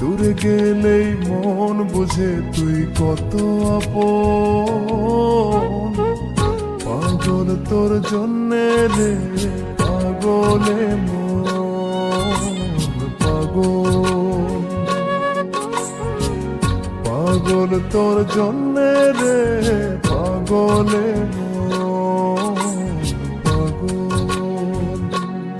দূরে গেলেই মন বুঝে তুই কত আপন। পাগল তোর জন্য রে, পাগলে পাগল। পাগল তোর জন্য রে, পাগলে মন।